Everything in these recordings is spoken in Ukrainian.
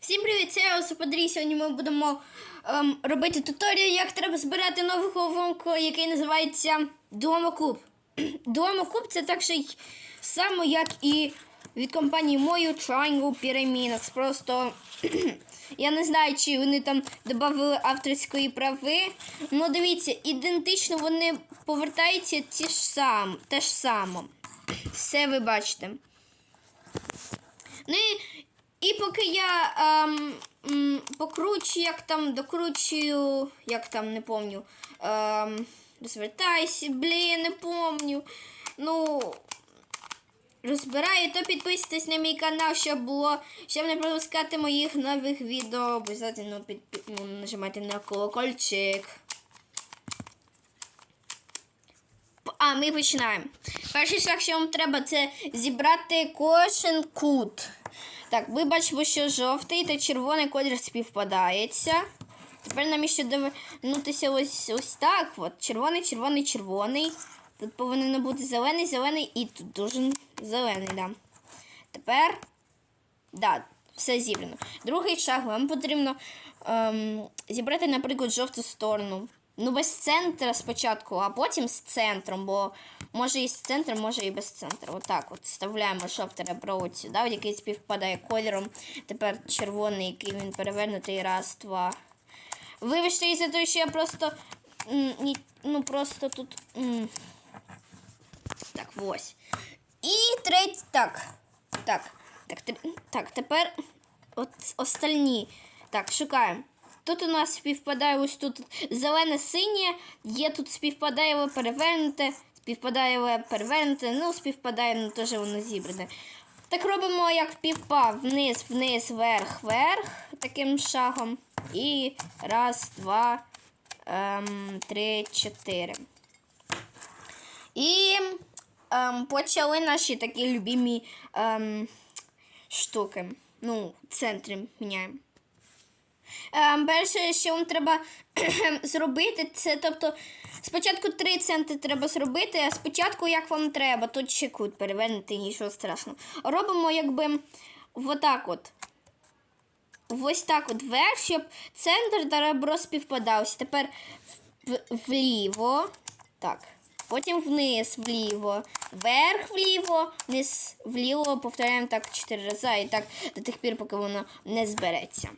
Всім привіт, це я Осиподрій. Сьогодні ми будемо ем, робити туторіал, як треба збирати нову головку, який називається Дуомокуб. Дуомокуб це так же само, як і від компанії мою Triangle Pyramid. Просто я не знаю, чи вони там додали авторської прави. Ну, дивіться, ідентично вони повертаються ті ж сам, те ж саме. Все ви бачите. Ну і, і поки я ем, покручу, як там докручую, як там не помню. Ем, розвертайся, блін, не помню. Ну, розбираю, то підписуйтесь на мій канал, щоб було, щоб не пропускати моїх нових відео. Обов'язково під, ну, нажимайте на колокольчик. А, ми починаємо. Перший шлях, що вам треба, це зібрати кожен кут. Так, ви бачимо, що жовтий та червоний колір співпадається. Тепер нам ще довернутися ось ось так. От. Червоний, червоний, червоний. Тут повинен бути зелений, зелений і тут дуже зелений, да. Тепер, да, все зібрано. Другий шаг, вам потрібно ем, зібрати, наприклад, жовту сторону. Ну, без центра спочатку, а потім з центром, бо може і з центром, може і без центру. Отак от вставляємо жовте ребро от сюди, який співпадає кольором. Тепер червоний, який він перевернутий. Раз, два. Вибачте, із-за того, що я просто. Ну, просто тут. Так, ось. І третій. Так. Так. Так, так, тепер от остальні. Так, шукаємо. Тут у нас співпадає ось тут зелене синє, є тут співпадає перевернуте, співпадає перевернуте, ну співпадає, ну теж воно зібране. Так робимо як півпав, вниз, вниз, вверх, вверх, таким шагом. І раз, два, ем, три, чотири. І ем, почали наші такі любимі ем, штуки. Ну, центри міняємо. Ем, перше, що вам треба зробити, це тобто спочатку 3 центи треба зробити, а спочатку як вам треба. Тут ще кут перевернути, нічого страшного. Робимо якби отак от. Ось так от вверх, щоб центр та ребро співпадався. Тепер вліво. Так. Потім вниз вліво, вверх вліво, вниз вліво, повторяємо так 4 рази і так до тих пір, поки воно не збереться.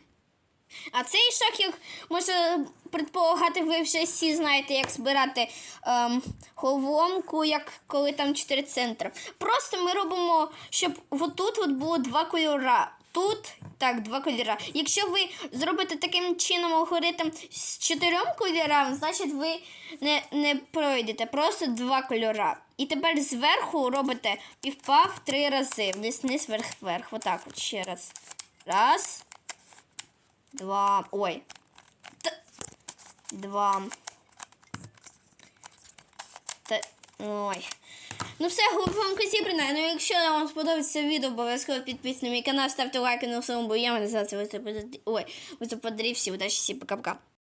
А цей шаг, як може предполагати, ви вже всі знаєте, як збирати ем, головоломку, як коли там 4 центри. Просто ми робимо, щоб отут от було два кольора. Тут так, два кольора. Якщо ви зробите таким чином алгоритм з чотирьом кольорами, значить ви не, не пройдете. Просто два кольора. І тепер зверху робите півпав три рази. Вниз, вниз, вверх, вверх. Отак от ще раз. Раз. Два. Ой. Т... Два. Т... Ой. Ну все, головоломка зібрана. Ну якщо вам сподобається відео, обов'язково підписуйтесь на мій канал, ставте лайки на своєму бо я мене звати Ой, ви всі удачі, всі, пока-пока.